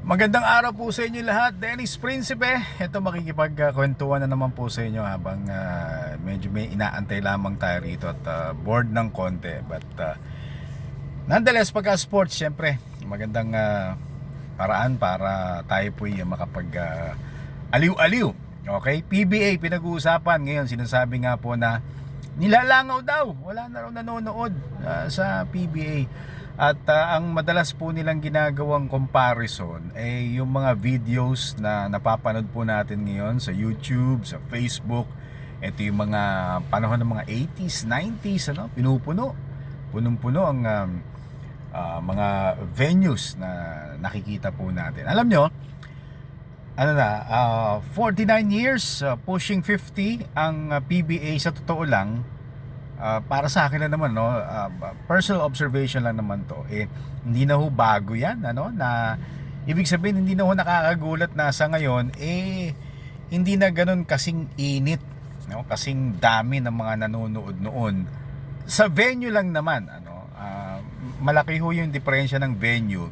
Magandang araw po sa inyo lahat. Dennis Principe. Ito makikipagkwentuhan na naman po sa inyo habang ah, medyo may inaantay lamang tayo rito at ah, bored ng konti. But uh, nonetheless, pagka sports, syempre, magandang ah, paraan para tayo po yung makapag ah, aliw-aliw. Okay? PBA, pinag-uusapan. Ngayon, sinasabi nga po na nilalangaw daw. Wala na raw nanonood ah, sa PBA. At ah, ang madalas po nilang ginagawang comparison ay yung mga videos na napapanood po natin ngayon sa YouTube, sa Facebook. Ito yung mga panahon ng mga 80s, 90s, ano, pinupuno. Punong-puno ang um, ah, mga venues na nakikita po natin. Alam nyo, ano na, ah, 49 years, ah, pushing 50 ang PBA sa totoo lang. Ah, para sa akin na naman no, ah, personal observation lang naman to. Eh hindi na ho bago 'yan, ano, na ibig sabihin hindi na ho nakakagulat na sa ngayon eh hindi na ganun kasing init, no, kasing dami ng mga nanonood noon. Sa venue lang naman, ano, ah, malaki ho yung diferensya ng venue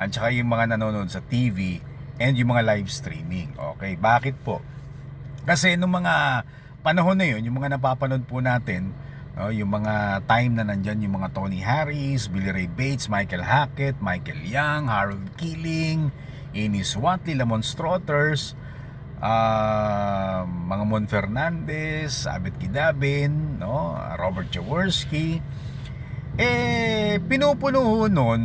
at saka yung mga nanonood sa TV and yung mga live streaming. Okay, bakit po? Kasi nung mga panahon na yun, yung mga napapanood po natin, no, yung mga time na nandyan, yung mga Tony Harris, Billy Ray Bates, Michael Hackett, Michael Young, Harold Keeling, Ines Watley, Lamont Strotters, ah, mga Mon Fernandez, Abet Kidabin, no, Robert Jaworski, eh, pinupuno nun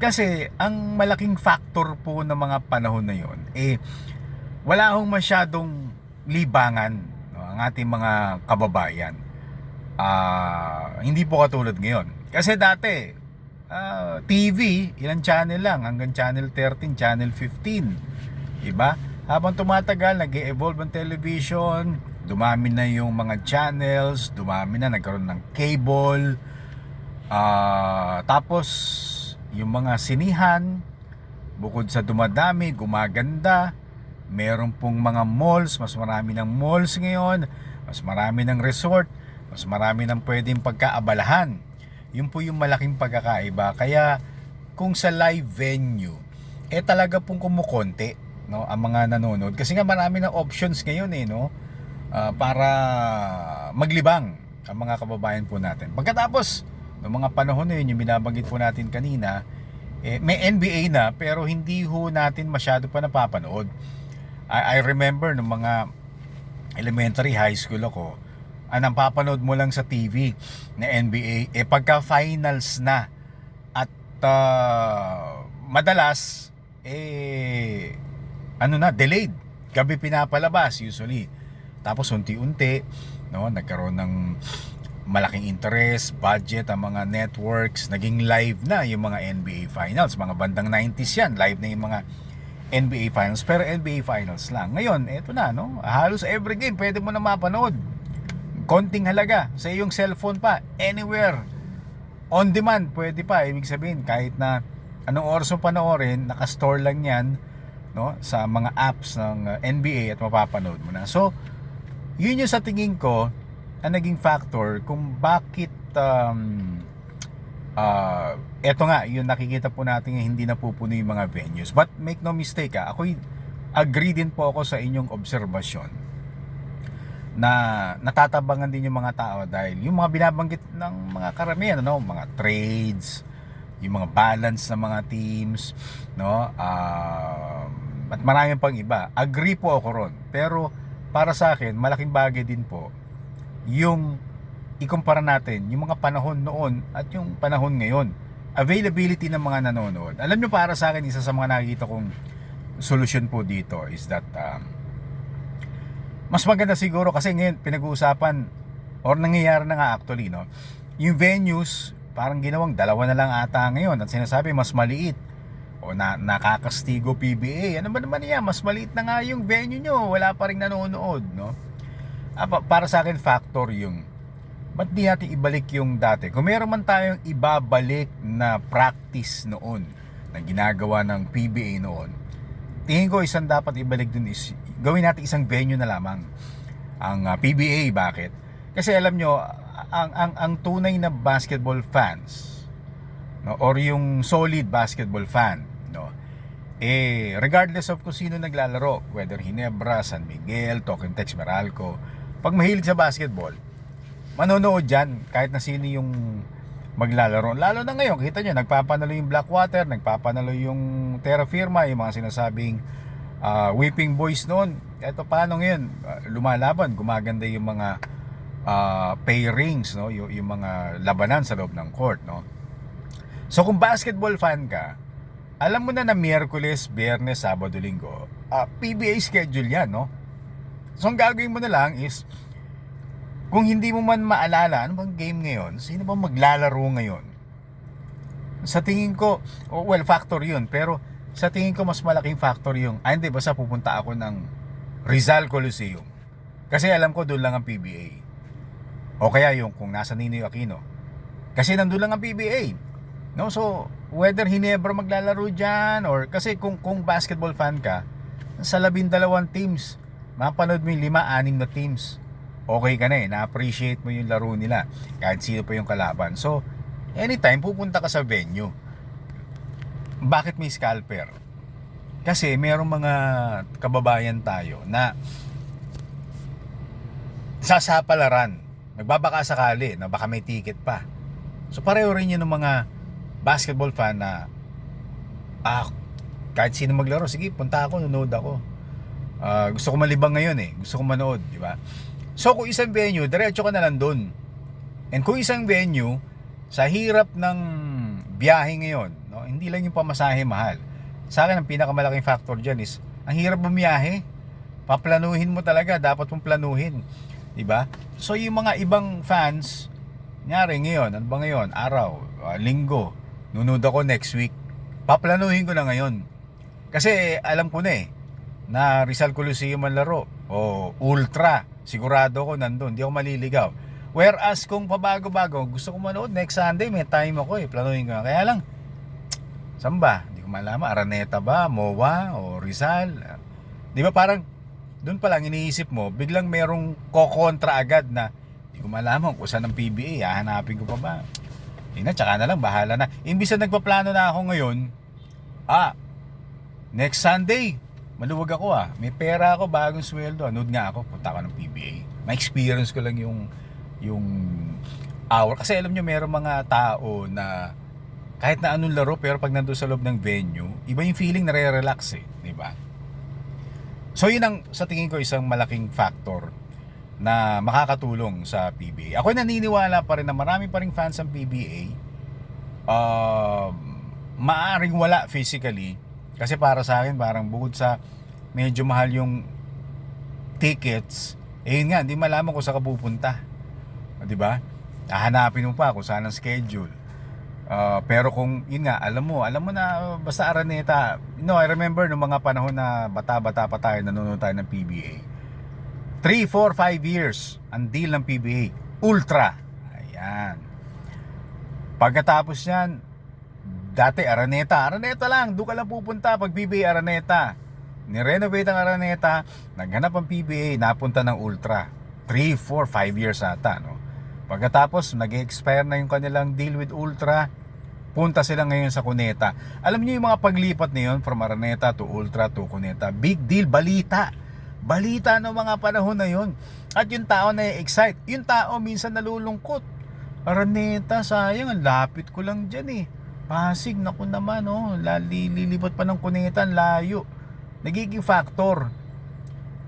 kasi ang malaking factor po ng mga panahon na yon eh wala hong masyadong libangan no, ang ating mga kababayan. Ah, hindi po katulad ngayon. Kasi dati ah, TV, ilang channel lang hanggang channel 13, channel 15. Diba? Habang tumatagal, nag-evolve ang television, dumami na yung mga channels, dumami na, nagkaroon ng cable, Ah, tapos yung mga sinihan bukod sa dumadami, gumaganda, meron pong mga malls, mas marami ng malls ngayon, mas marami ng resort, mas marami ng pwedeng pagkaabalahan. Yun po yung malaking pagkakaiba. Kaya kung sa live venue, eh talaga pong kumukonti no, ang mga nanonood. Kasi nga marami ng options ngayon eh, no? Ah, para maglibang ang mga kababayan po natin. Pagkatapos, noong mga panahon na yun, yung binabanggit po natin kanina, eh, may NBA na pero hindi ho natin masyado pa napapanood. I, I remember nung mga elementary high school ako, ang napapanood mo lang sa TV na NBA, eh pagka finals na at ah, madalas, eh, ano na, delayed. Gabi pinapalabas usually. Tapos unti-unti, no, nagkaroon ng malaking interest, budget ang mga networks, naging live na yung mga NBA Finals. Mga bandang 90s yan, live na yung mga NBA Finals. Pero NBA Finals lang. Ngayon, eto na, no? Halos every game, pwede mo na mapanood. Konting halaga sa iyong cellphone pa, anywhere. On demand, pwede pa. Ibig sabihin, kahit na anong oras mo panoorin, nakastore lang yan no, sa mga apps ng uh, NBA at mapapanood mo na. So, yun yung sa tingin ko, ang naging factor kung bakit um, ah eto nga, yun nakikita po natin na hindi napupuno yung mga venues. But make no mistake ha, ako agree din po ako sa inyong obserbasyon na natatabangan din yung mga tao dahil yung mga binabanggit ng mga karamihan, ano, mga trades, yung mga balance ng mga teams, no? Um, at maraming pang iba. Agree po ako ron. Pero para sa akin, malaking bagay din po yung ikumpara natin yung mga panahon noon at yung panahon ngayon. Availability ng mga nanonood. Alam nyo para sa akin, isa sa mga nakikita kong solusyon po dito is that um, mas maganda siguro kasi ngayon pinag-uusapan or nangyayari na nga actually no? Yung venues parang ginawang dalawa na lang ata ngayon. At sinasabi mas maliit. O na, nakakastigo PBA ano ba naman yan? Mas maliit na nga yung venue nyo. Wala pa rin nanonood no? Ah, pa- para sa akin factor yung ba't di natin ibalik yung dati? Kung meron man tayong ibabalik na practice noon na ginagawa ng PBA noon tingin ko isang dapat ibalik dun is gawin natin isang venue na lamang ang ah, PBA bakit kasi alam nyo ang ang ang tunay na basketball fans no or yung solid basketball fan no eh, regardless of kung sino naglalaro, whether Hinebra, San Miguel, Token Tex, Meralco, pag mahilig sa basketball, manonood dyan kahit na sino yung maglalaro. Lalo na ngayon, kita nyo, nagpapanalo yung Blackwater, nagpapanalo yung Terra Firma, yung mga sinasabing ah, Whipping Boys noon. Eto paano ngayon, Ah, lumalaban, gumaganda yung mga ah, pairings, no? yung, yung mga labanan sa loob ng court. No? So kung basketball fan ka, alam mo na na Miyerkules, Biyernes, Sabado, Linggo, ah, PBA schedule yan, no? So ang gagawin mo na lang is, kung hindi mo man maalala, ano bang game ngayon? Sino ba maglalaro ngayon? Sa tingin ko, oh, well, factor yun. Pero sa tingin ko, mas malaking factor yung, ah, hindi, basta pupunta ako ng Rizal Coliseum. Kasi alam ko, doon lang ang PBA. O kaya yung kung nasa Ninoy Aquino. Kasi nandun lang ang PBA. No, so whether Hinebra maglalaro diyan or kasi kung kung basketball fan ka, sa labindalawang teams, mapanood mo yung lima, anim na teams. Okay ka na eh, na-appreciate mo yung laro nila kahit sino pa yung kalaban. So, anytime pupunta ka sa venue. Bakit may scalper? Kasi merong mga kababayan tayo na sasapalaran. Nagbabaka sakali na baka may ticket pa. So pareho rin yun ng mga basketball fan na ah, kahit sino maglaro, sige, punta ako, nanood ako. Ah, gusto ko malibang ngayon eh. Gusto ko manood, di ba? So kung isang venue, diretso ka na lang doon. And kung isang venue, sa hirap ng biyahe ngayon, hindi lang yung pamasahe mahal. Sa akin, ang pinakamalaking factor dyan is, ang hirap bumiyahe. Paplanuhin mo talaga, dapat mong planuhin. Ba? So yung mga ibang fans, Nyari ngayon, ano ba ngayon? Araw, ah, linggo, nunod ako next week. Paplanuhin ko na ngayon. Kasi alam ko na eh, na Rizal Coliseum ang laro. O Ultra, sigurado ko nandun, di ako maliligaw. Whereas kung pabago-bago, gusto ko manood next Sunday, may time ako eh, planuhin ko na. Kaya lang, saan ba? Hindi ko malaman, Araneta ba, MOA, o Rizal? Di ba parang, doon pa lang iniisip mo, biglang merong kokontra agad na, hindi ko malaman kung saan ang PBA, hahanapin ko pa ba? Yun na, tsaka na lang, bahala na. Imbis na nagpaplano na ako ngayon, ah, next Sunday, maluwag ako ah. May pera ako, bagong sweldo. Anood nga ako, punta ako ng PBA. Ma-experience ko lang yung, yung hour. Kasi alam nyo, meron mga tao na kahit na anong laro, pero pag nandun sa loob ng venue, iba yung feeling na relax eh. Di ba? So yun ang sa tingin ko isang malaking factor na makakatulong sa PBA. Ako naniniwala pa rin na marami pa rin fans ng PBA. Uh, maaring wala physically kasi para sa akin parang bukod sa medyo mahal yung tickets, eh yun nga, hindi malaman kung saan ka pupunta. Di ba? Hahanapin mo pa kung saan ang schedule. Uh, pero kung yun nga, alam mo, alam mo na basta Araneta. You know, I remember nung mga panahon na bata-bata pa tayo, nanonood tayo ng PBA. 3, 4, 5 years ang deal ng PBA. Ultra. Ayan. Pagkatapos yan, dati Araneta. Araneta lang, doon ka lang pupunta pag PBA Araneta. Nirenovate ang Araneta, naghanap ang PBA, napunta ng Ultra. 3, 4, 5 years ata, no? Pagkatapos, nag-expire na yung kanilang deal with Ultra, punta sila ngayon sa Cuneta. Alam niyo yung mga paglipat na yun from Araneta to Ultra to Cuneta, big deal, balita. Balita ng mga panahon na yun. At yung tao na excite, yung tao minsan nalulungkot. Araneta, sayang, ang lapit ko lang dyan eh. Pasig, naku naman, oh, lilibot pa ng Cuneta, layo. Nagiging factor.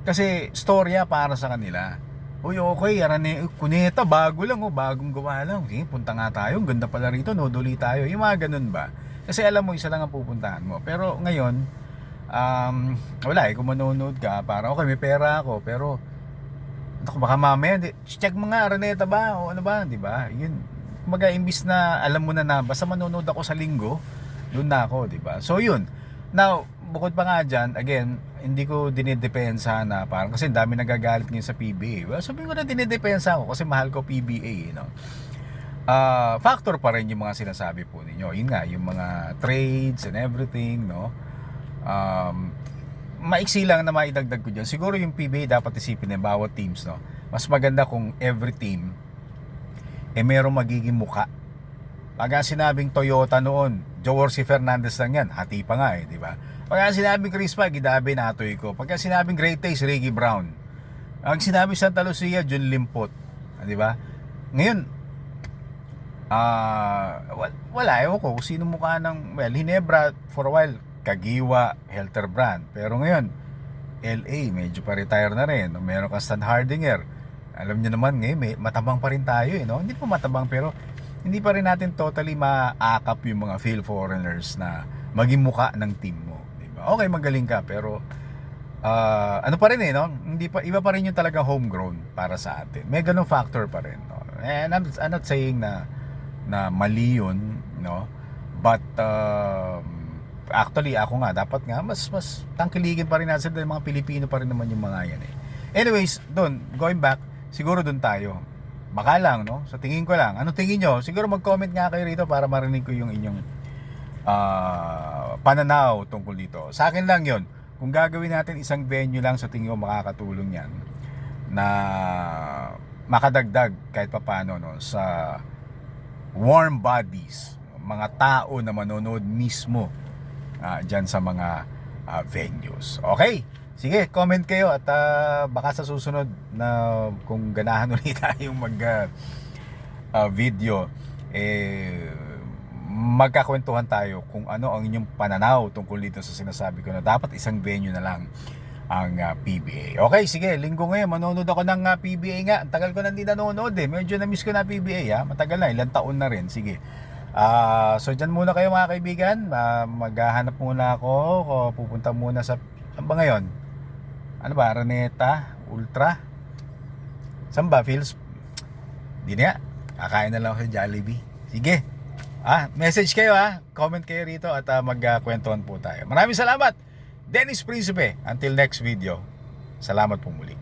Kasi storya para sa kanila. Uy, okay, Arane, Cuneta, bago lang, oh, bagong gawa lang. Sige, punta nga tayo, ganda pala rito, noduli tayo. Yung mga ganun ba? Kasi alam mo, isa lang ang pupuntahan mo. Pero ngayon, um, wala eh, kung manonood ka, parang okay, may pera ako, pero ako, baka mamaya, di, check mo nga, Araneta ba, o ano ba, di ba? Yun, kumaga, imbis na alam mo na na, basta manonood ako sa linggo, doon na ako, di ba? So, yun. Now, bukod pa nga dyan, again, hindi ko dinidepensa na parang kasi dami nagagalit ngayon sa PBA. Well, sabihin ko na dinidepensa ako kasi mahal ko PBA, you know. Uh, factor pa rin yung mga sinasabi po ninyo. Yun nga, yung mga trades and everything, no? Um, maiksi lang na maidagdag ko dyan. Siguro yung PBA dapat isipin ng bawat teams, no? Mas maganda kung every team eh merong magiging muka. Pag sinabing Toyota noon, Joworsi Fernandez lang yan. Hati pa nga eh, di ba? Pagka sinabing Chris Pag, Idabe Natoy ko. Pagka sinabing Great Taste, Ricky Brown. Ang sinabi Santa Lucia, Jun Limpot. Ah, Di ba? Ngayon, ah wal- wala, ewan ko kung sino mukha ng, well, Hinebra for a while, Kagiwa, Helter Brand. Pero ngayon, LA, medyo pa-retire na rin. Meron ka Stan Hardinger. Alam niyo naman ngayon, may, matabang pa rin tayo eh, no? Hindi pa matabang pero hindi pa rin natin totally maakap yung mga field foreigners na maging muka ng team mo. Okay, magaling ka pero ah, ano pa rin eh, no? Hindi pa, iba pa rin yung talaga homegrown para sa atin. May ganung factor pa rin, no? And I'm, I'm not saying na na mali yun, no? But um, actually ako nga dapat nga mas mas tangkiligin pa rin natin dahil mga Pilipino pa rin naman yung mga yan eh. Anyways, doon going back, siguro doon tayo. Baka lang, no? Sa tingin ko lang. Ano tingin nyo? Siguro mag-comment nga kayo rito para marinig ko yung inyong ah, pananaw tungkol dito. Sa akin lang yon Kung gagawin natin isang venue lang sa tingin ko makakatulong yan na makadagdag kahit papano no, sa warm bodies, mga tao na manonood mismo ah, dyan sa mga ah, venues. Okay? Sige, comment kayo at ah, baka sa susunod na kung ganahan ulit tayong mag ah, ah, video eh magkakwentuhan tayo kung ano ang inyong pananaw tungkol dito sa sinasabi ko na dapat isang venue na lang ang ah, PBA. Okay, sige, linggo ngayon manonood ako ng ah, PBA nga. Ang tagal ko na hindi nanonood eh. Medyo na-miss ko na PBA ha. Matagal na, ilang taon na rin. Sige. Ah, so dyan muna kayo mga kaibigan. Ah, maghahanap muna ako. Ako pupunta muna sa ano ba ngayon? Ano ba? Araneta? Ultra? Saan ba? Feels? Di na. Kakain na lang ako sa Jollibee. Sige. Ah, message kayo ha. Comment kayo rito at uh, magkwentuhan po tayo. Maraming salamat. Dennis Principe. Until next video. Salamat po muli.